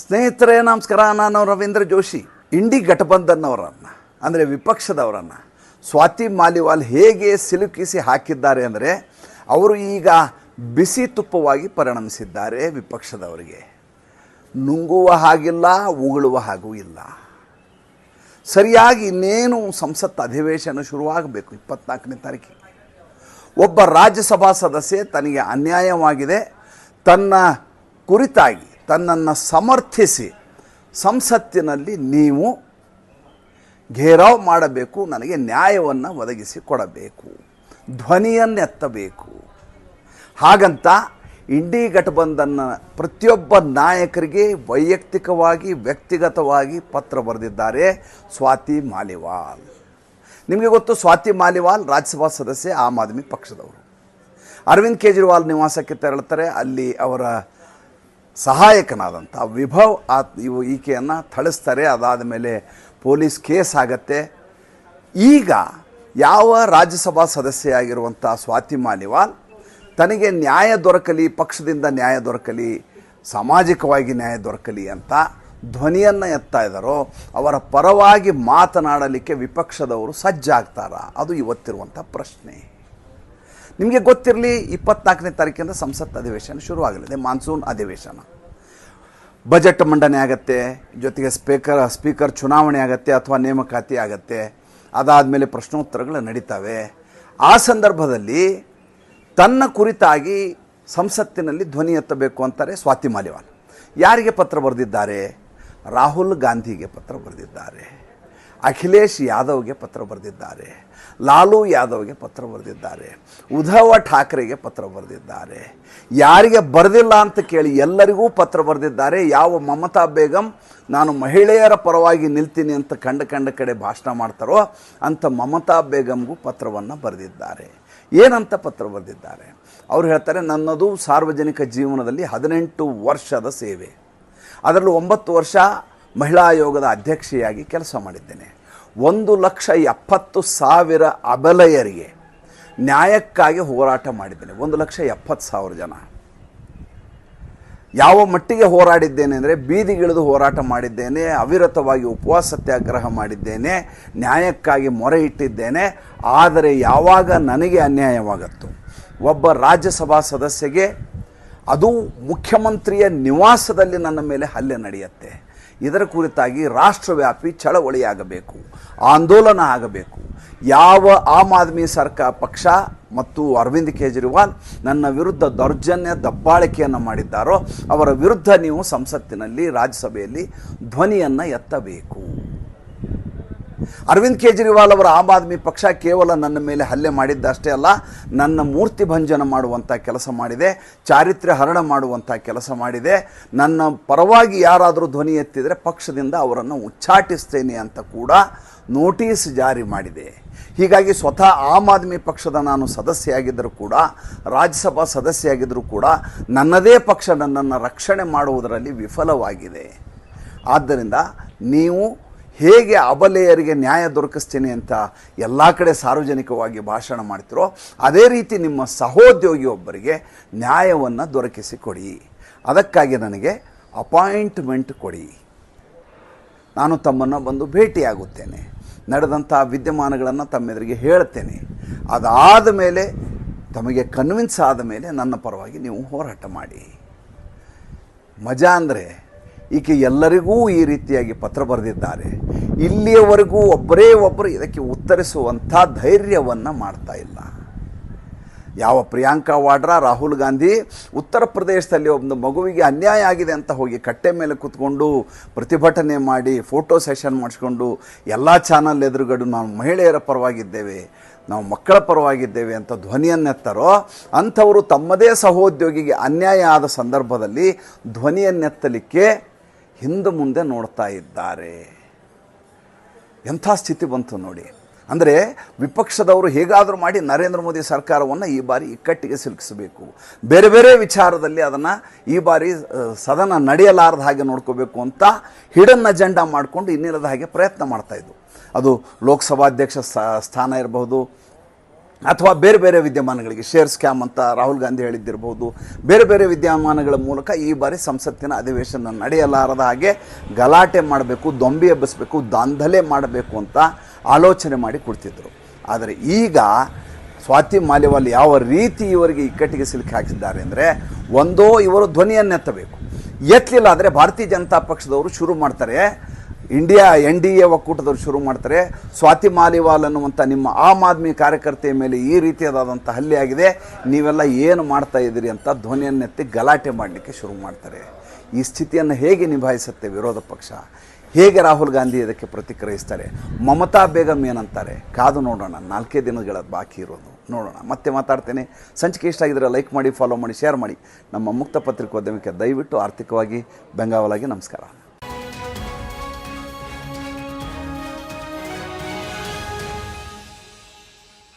ಸ್ನೇಹಿತರೇ, ನಮಸ್ಕಾರ. ನಾನು ರವೀಂದ್ರ ಜೋಶಿ. ಇಂಡಿ ಘಟಬಂಧನ್ ಅವರನ್ನು ಅಂದರೆ ವಿಪಕ್ಷದವರನ್ನು, ಸ್ವಾತಿ ಮಾಲಿವಾಲ್ ಹೇಗೆ ಸಿಲುಕಿಸಿ ಹಾಕಿದ್ದಾರೆ ಅಂದರೆ, ಅವರು ಈಗ ಬಿಸಿ ತುಪ್ಪವಾಗಿ ಪರಿಣಮಿಸಿದ್ದಾರೆ ವಿಪಕ್ಷದವರಿಗೆ. ನುಂಗುವ ಹಾಗಿಲ್ಲ, ಉಗುಳುವ ಹಾಗೂ ಇಲ್ಲ. ಸರಿಯಾಗಿ ಇನ್ನೇನು ಸಂಸತ್ ಅಧಿವೇಶನ ಶುರುವಾಗಬೇಕು ಇಪ್ಪತ್ನಾಲ್ಕನೇ ತಾರೀಕಿಗೆ. ಒಬ್ಬ ರಾಜ್ಯಸಭಾ ಸದಸ್ಯೆ ತನಗೆ ಅನ್ಯಾಯವಾಗಿದೆ. ತನ್ನ ಕುರಿತಾಗಿ ತನ್ನನ್ನು ಸಮರ್ಥಿಸಿ ಸಂಸತ್ತಿನಲ್ಲಿ ನೀವು ಘೇರಾವ್ ಮಾಡಬೇಕು, ನನಗೆ ನ್ಯಾಯವನ್ನು ಒದಗಿಸಿ ಕೊಡಬೇಕು ಧ್ವನಿಯನ್ನೆತ್ತಬೇಕು ಹಾಗಂತ ಇಂಡಿ ಘಟಬಂಧನ್ನ ಪ್ರತಿಯೊಬ್ಬ ನಾಯಕರಿಗೆ ವೈಯಕ್ತಿಕವಾಗಿ, ವ್ಯಕ್ತಿಗತವಾಗಿ ಪತ್ರ ಬರೆದಿದ್ದಾರೆ ಸ್ವಾತಿ ಮಾಲಿವಾಲ್. ನಿಮಗೆ ಗೊತ್ತು, ಸ್ವಾತಿ ಮಾಲಿವಾಲ್ ರಾಜ್ಯಸಭಾ ಸದಸ್ಯೆ ಆಮ್ ಆದ್ಮಿ ಪಕ್ಷದವರು. ಅರವಿಂದ್ ಕೇಜ್ರಿವಾಲ್ ನಿವಾಸಕ್ಕೆ ತೆರಳುತ್ತಾರೆ, ಅಲ್ಲಿ ಅವರ ಸಹಾಯಕನಾದಂಥ ವಿಭವ್ ಆ ಇವು ಈಕೆಯನ್ನು ಥಳಿಸ್ತಾರೆ. ಅದಾದ ಮೇಲೆ ಪೊಲೀಸ್ ಕೇಸ್ ಆಗತ್ತೆ. ಈಗ ಯಾವ ರಾಜ್ಯಸಭಾ ಸದಸ್ಯೆಯಾಗಿರುವಂಥ ಸ್ವಾತಿ ಮಾಲಿವಾಲ್ ತನಗೆ ನ್ಯಾಯ ದೊರಕಲಿ, ಪಕ್ಷದಿಂದ ನ್ಯಾಯ ದೊರಕಲಿ, ಸಾಮಾಜಿಕವಾಗಿ ನ್ಯಾಯ ದೊರಕಲಿ ಅಂತ ಧ್ವನಿಯನ್ನು ಎತ್ತಾ ಇದ್ದಾರೋ, ಅವರ ಪರವಾಗಿ ಮಾತನಾಡಲಿಕ್ಕೆ ವಿಪಕ್ಷದವರು ಸಜ್ಜಾಗ್ತಾರಾ? ಅದು ಇವತ್ತಿರುವಂಥ ಪ್ರಶ್ನೆ. ನಿಮಗೆ ಗೊತ್ತಿರಲಿ ಇಪ್ಪತ್ನಾಲ್ಕನೇ ತಾರೀಕಿಂದ ಸಂಸತ್ ಅಧಿವೇಶನ ಶುರುವಾಗಲಿದೆ ಮಾನ್ಸೂನ್ ಅಧಿವೇಶನ. ಬಜೆಟ್ ಮಂಡನೆ ಆಗತ್ತೆ, ಜೊತೆಗೆ ಸ್ಪೀಕರ್ ಸ್ಪೀಕರ್ ಚುನಾವಣೆ ಆಗತ್ತೆ ಅಥವಾ ನೇಮಕಾತಿ ಆಗತ್ತೆ, ಅದಾದಮೇಲೆ ಪ್ರಶ್ನೋತ್ತರಗಳು ನಡೀತವೆ. ಆ ಸಂದರ್ಭದಲ್ಲಿ ತನ್ನ ಕುರಿತಾಗಿ ಸಂಸತ್ತಿನಲ್ಲಿ ಧ್ವನಿ ಎತ್ತಬೇಕು ಅಂತಾರೆ ಸ್ವಾತಿ ಮಾಲಿವಾಲ್. ಯಾರಿಗೆ ಪತ್ರ ಬರೆದಿದ್ದಾರೆ? ರಾಹುಲ್ ಗಾಂಧಿಗೆ ಪತ್ರ ಬರೆದಿದ್ದಾರೆ. ಅಖಿಲೇಶ್ ಯಾದವ್ಗೆ ಪತ್ರ ಬರೆದಿದ್ದಾರೆ. ಲಾಲು ಯಾದವ್ಗೆ ಪತ್ರ ಬರೆದಿದ್ದಾರೆ. ಉದ್ಧವ ಠಾಕ್ರೆಗೆ ಪತ್ರ ಬರೆದಿದ್ದಾರೆ. ಯಾರಿಗೆ ಬರೆದಿಲ್ಲ ಅಂತ ಕೇಳಿ ಎಲ್ಲರಿಗೂ ಪತ್ರ ಬರೆದಿದ್ದಾರೆ. ಯಾವ ಮಮತಾ ಬೇಗಂ ನಾನು ಮಹಿಳೆಯರ ಪರವಾಗಿ ನಿಲ್ತೀನಿ ಅಂತ ಕಂಡ ಕಂಡ ಕಡೆ ಭಾಷಣ ಮಾಡ್ತಾರೋ ಅಂಥ ಮಮತಾ ಬೇಗಂಗೂ ಪತ್ರವನ್ನು ಬರೆದಿದ್ದಾರೆ. ಏನಂತ ಪತ್ರ ಬರೆದಿದ್ದಾರೆ? ಅವ್ರು ಹೇಳ್ತಾರೆ, ನನ್ನದು ಸಾರ್ವಜನಿಕ ಜೀವನದಲ್ಲಿ ಹದಿನೆಂಟು ವರ್ಷದ ಸೇವೆ. ಅದರಲ್ಲೂ ಒಂಬತ್ತು ವರ್ಷ ಮಹಿಳಾ ಆಯೋಗದ ಅಧ್ಯಕ್ಷೆಯಾಗಿ ಕೆಲಸ ಮಾಡಿದ್ದೇನೆ. ಒಂದು ಲಕ್ಷ ಎಪ್ಪತ್ತು ಸಾವಿರ ಅಬಲೆಯರಿಗೆ ನ್ಯಾಯಕ್ಕಾಗಿ ಹೋರಾಟ ಮಾಡಿದ್ದೇನೆ. ಒಂದು ಲಕ್ಷ ಎಪ್ಪತ್ತು ಸಾವಿರ ಜನ. ಯಾವ ಮಟ್ಟಿಗೆ ಹೋರಾಡಿದ್ದೇನೆ ಅಂದರೆ ಬೀದಿಗಿಳಿದು ಹೋರಾಟ ಮಾಡಿದ್ದೇನೆ, ಅವಿರತವಾಗಿ ಉಪವಾಸ ಸತ್ಯಾಗ್ರಹ ಮಾಡಿದ್ದೇನೆ, ನ್ಯಾಯಕ್ಕಾಗಿ ಮೊರೆ ಇಟ್ಟಿದ್ದೇನೆ. ಆದರೆ ಯಾವಾಗ ನನಗೆ ಅನ್ಯಾಯವಾಗತ್ತು, ಒಬ್ಬ ರಾಜ್ಯಸಭಾ ಸದಸ್ಯಗೆ, ಅದು ಮುಖ್ಯಮಂತ್ರಿಯ ನಿವಾಸದಲ್ಲಿ ನನ್ನ ಮೇಲೆ ಹಲ್ಲೆ ನಡೆಯುತ್ತೆ. ಇದರ ಕುರಿತಾಗಿ ರಾಷ್ಟ್ರವ್ಯಾಪಿ ಚಳವಳಿಯಾಗಬೇಕು ಆಂದೋಲನ ಆಗಬೇಕು. ಯಾವ ಆಮ್ ಆದ್ಮಿ ಸರ್ಕಾರ ಪಕ್ಷ ಮತ್ತು ಅರವಿಂದ್ ಕೇಜ್ರಿವಾಲ್ ನನ್ನ ವಿರುದ್ಧ ದೌರ್ಜನ್ಯ ದಬ್ಬಾಳಿಕೆಯನ್ನು ಮಾಡಿದ್ದಾರೋ, ಅವರ ವಿರುದ್ಧ ನೀವು ಸಂಸತ್ತಿನಲ್ಲಿ, ರಾಜ್ಯಸಭೆಯಲ್ಲಿ ಧ್ವನಿಯನ್ನು ಎತ್ತಬೇಕು. ಅರವಿಂದ್ ಕೇಜ್ರಿವಾಲ್ ಅವರ ಆಮ್ ಆದ್ಮಿ ಪಕ್ಷ ಕೇವಲ ನನ್ನ ಮೇಲೆ ಹಲ್ಲೆ ಮಾಡಿದ್ದಷ್ಟೇ ಅಲ್ಲ, ನನ್ನ ಮೂರ್ತಿ ಭಂಜನ ಮಾಡುವಂಥ ಕೆಲಸ ಮಾಡಿದೆ, ಚಾರಿತ್ರ್ಯ ಹರಣ ಮಾಡುವಂಥ ಕೆಲಸ ಮಾಡಿದೆ. ನನ್ನ ಪರವಾಗಿ ಯಾರಾದರೂ ಧ್ವನಿ ಎತ್ತಿದರೆ ಪಕ್ಷದಿಂದ ಅವರನ್ನು ಉಚ್ಚಾಟಿಸ್ತೇನೆ ಅಂತ ಕೂಡ ನೋಟಿಸ್ ಜಾರಿ ಮಾಡಿದೆ. ಹೀಗಾಗಿ ಸ್ವತಃ ಆಮ್ ಆದ್ಮಿ ಪಕ್ಷದ ನಾನು ಸದಸ್ಯೆಯಾಗಿದ್ದರೂ ಕೂಡ, ರಾಜ್ಯಸಭಾ ಸದಸ್ಯೆಯಾಗಿದ್ದರೂ ಕೂಡ ನನ್ನದೇ ಪಕ್ಷ ನನ್ನನ್ನು ರಕ್ಷಣೆ ಮಾಡುವುದರಲ್ಲಿ ವಿಫಲವಾಗಿದೆ. ಆದ್ದರಿಂದ ನೀವು ಹೇಗೆ ಅಬಲೆಯರಿಗೆ ನ್ಯಾಯ ದೊರಕಿಸ್ತೀನಿ ಅಂತ ಎಲ್ಲ ಕಡೆ ಸಾರ್ವಜನಿಕವಾಗಿ ಭಾಷಣ ಮಾಡ್ತಿರೋ, ಅದೇ ರೀತಿ ನಿಮ್ಮ ಸಹೋದ್ಯೋಗಿಯೊಬ್ಬರಿಗೆ ನ್ಯಾಯವನ್ನು ದೊರಕಿಸಿಕೊಡಿ ಅದಕ್ಕಾಗಿ ನನಗೆ ಅಪಾಯಿಂಟ್ಮೆಂಟ್ ಕೊಡಿ. ನಾನು ತಮ್ಮನ್ನು ಬಂದು ಭೇಟಿಯಾಗುತ್ತೇನೆ. ನಡೆದಂಥ ವಿದ್ಯಮಾನಗಳನ್ನು ತಮ್ಮೆದುರಿಗೆ ಹೇಳ್ತೇನೆ. ಅದಾದ ಮೇಲೆ, ತಮಗೆ ಕನ್ವಿನ್ಸ್ ಆದ ಮೇಲೆ ನನ್ನ ಪರವಾಗಿ ನೀವು ಹೋರಾಟ ಮಾಡಿ. ಮಜಾ ಅಂದರೆ, ಈಕೆ ಎಲ್ಲರಿಗೂ ಈ ರೀತಿಯಾಗಿ ಪತ್ರ ಬರೆದಿದ್ದಾರೆ. ಇಲ್ಲಿಯವರೆಗೂ ಒಬ್ಬರೇ ಒಬ್ಬರು ಇದಕ್ಕೆ ಉತ್ತರಿಸುವಂಥ ಧೈರ್ಯವನ್ನು ಮಾಡ್ತಾ ಇಲ್ಲ. ಯಾವ ಪ್ರಿಯಾಂಕಾ ವಾಡ್ರಾ, ರಾಹುಲ್ ಗಾಂಧಿ ಉತ್ತರ ಪ್ರದೇಶದಲ್ಲಿ ಒಂದು ಮಗುವಿಗೆ ಅನ್ಯಾಯ ಆಗಿದೆ ಅಂತ ಹೋಗಿ ಕಟ್ಟೆ ಮೇಲೆ ಕೂತ್ಕೊಂಡು ಪ್ರತಿಭಟನೆ ಮಾಡಿ ಫೋಟೋ ಸೆಷನ್ ಮಾಡಿಸ್ಕೊಂಡು ಎಲ್ಲ ಚಾನಲ್ ಎದುರುಗಡೆ ನಾವು ಮಹಿಳೆಯರ ಪರವಾಗಿದ್ದೇವೆ, ನಾವು ಮಕ್ಕಳ ಪರವಾಗಿದ್ದೇವೆ ಅಂತ ಧ್ವನಿಯನ್ನೆತ್ತರೋ ಅಂಥವರು ತಮ್ಮದೇ ಸಹೋದ್ಯೋಗಿಗೆ ಅನ್ಯಾಯ ಆದ ಸಂದರ್ಭದಲ್ಲಿ ಧ್ವನಿಯನ್ನೆತ್ತಲಿಕ್ಕೆ ಹಿಂದೆ ಮುಂದೆ ನೋಡ್ತಾ ಇದ್ದಾರೆ. ಎಂಥ ಸ್ಥಿತಿ ಬಂತು ನೋಡಿ. ಅಂದರೆ ವಿಪಕ್ಷದವರು ಹೇಗಾದರೂ ಮಾಡಿ ನರೇಂದ್ರ ಮೋದಿ ಸರ್ಕಾರವನ್ನು ಈ ಬಾರಿ ಇಕ್ಕಟ್ಟಿಗೆ ಸಿಲುಕಿಸಬೇಕು. ಬೇರೆ ಬೇರೆ ವಿಚಾರದಲ್ಲಿ ಅದನ್ನು ಈ ಬಾರಿ ಸದನ ನಡೆಯಲಾರದ ಹಾಗೆ ನೋಡ್ಕೋಬೇಕು ಅಂತ ಹಿಡನ್ ಅಜೆಂಡಾ ಮಾಡಿಕೊಂಡು ಇನ್ನಿಲ್ಲದ ಹಾಗೆ ಪ್ರಯತ್ನ ಮಾಡ್ತಾಯಿದ್ದು ಅದು ಲೋಕಸಭಾಧ್ಯಕ್ಷ ಸ್ಥಾ- ಸ್ಥಾನ ಇರಬಹುದು ಅಥವಾ ಬೇರೆ ಬೇರೆ ವಿದ್ಯಮಾನಗಳಿಗೆ ಶೇರ್ ಸ್ಕ್ಯಾಮ್ ಅಂತ ರಾಹುಲ್ ಗಾಂಧಿ ಹೇಳಿದ್ದಿರ್ಬೋದು, ಬೇರೆ ಬೇರೆ ವಿದ್ಯಮಾನಗಳ ಮೂಲಕ ಈ ಬಾರಿ ಸಂಸತ್ತಿನ ಅಧಿವೇಶನ ನಡೆಯಲಾರದ ಹಾಗೆ ಗಲಾಟೆ ಮಾಡಬೇಕು, ದೊಂಬಿ ಎಬ್ಬಿಸಬೇಕು, ದಾಂಧಲೆ ಮಾಡಬೇಕು ಅಂತ ಆಲೋಚನೆ ಮಾಡಿ ಕೊಡ್ತಿದ್ದರು ಆದರೆ ಈಗ ಸ್ವಾತಿ ಮಾಲಿವಾಲ್ ಯಾವ ರೀತಿ ಇವರಿಗೆ ಇಕ್ಕಟ್ಟಿಗೆ ಸಿಲುಕಿ ಹಾಕಿದ್ದಾರೆ ಅಂದರೆ ಒಂದೋ ಇವರು ಧ್ವನಿಯನ್ನೆತ್ತಬೇಕು. ಎತ್ತಲಿಲ್ಲ ಆದರೆ ಭಾರತೀಯ ಜನತಾ ಪಕ್ಷದವರು ಶುರು ಮಾಡ್ತಾರೆ ಇಂಡಿಯಾ ಎನ್ ಡಿ ಎ ಒಕ್ಕೂಟದವರು ಶುರು ಮಾಡ್ತಾರೆ. ಸ್ವಾತಿ ಮಾಲಿವಾಲ್ ಅನ್ನುವಂಥ ನಿಮ್ಮ ಆಮ್ ಆದ್ಮಿ ಕಾರ್ಯಕರ್ತೆಯ ಮೇಲೆ ಈ ರೀತಿಯಾದಂಥ ಹಲ್ಲೆ ಆಗಿದೆ. ನೀವೆಲ್ಲ ಏನು ಮಾಡ್ತಾ ಇದ್ದೀರಿ ಅಂತ ಧ್ವನಿಯನ್ನೆತ್ತಿ ಗಲಾಟೆ ಮಾಡಲಿಕ್ಕೆ ಶುರು ಮಾಡ್ತಾರೆ. ಈ ಸ್ಥಿತಿಯನ್ನು ಹೇಗೆ ನಿಭಾಯಿಸುತ್ತೆ ವಿರೋಧ ಪಕ್ಷ? ಹೇಗೆ ರಾಹುಲ್ ಗಾಂಧಿ ಇದಕ್ಕೆ ಪ್ರತಿಕ್ರಿಯಿಸ್ತಾರೆ? ಮಮತಾ ಬೇಗಂ ಏನಂತಾರೆ? ಕಾದು ನೋಡೋಣ, ನಾಲ್ಕೇ ದಿನಗಳ ಬಾಕಿ ಇರೋದು. ನೋಡೋಣ, ಮತ್ತೆ ಮಾತಾಡ್ತೇನೆ. ಸಂಚಿಕೆ ಇಷ್ಟ ಆಗಿದ್ರೆ ಲೈಕ್ ಮಾಡಿ ಫಾಲೋ ಮಾಡಿ ಶೇರ್ ಮಾಡಿ. ನಮ್ಮ ಮುಕ್ತ ಪತ್ರಿಕೋದ್ಯಮಕ್ಕೆ ದಯವಿಟ್ಟು ಆರ್ಥಿಕವಾಗಿ, ಬೆಂಗಾವಲಾಗಿ ನಮಸ್ಕಾರ.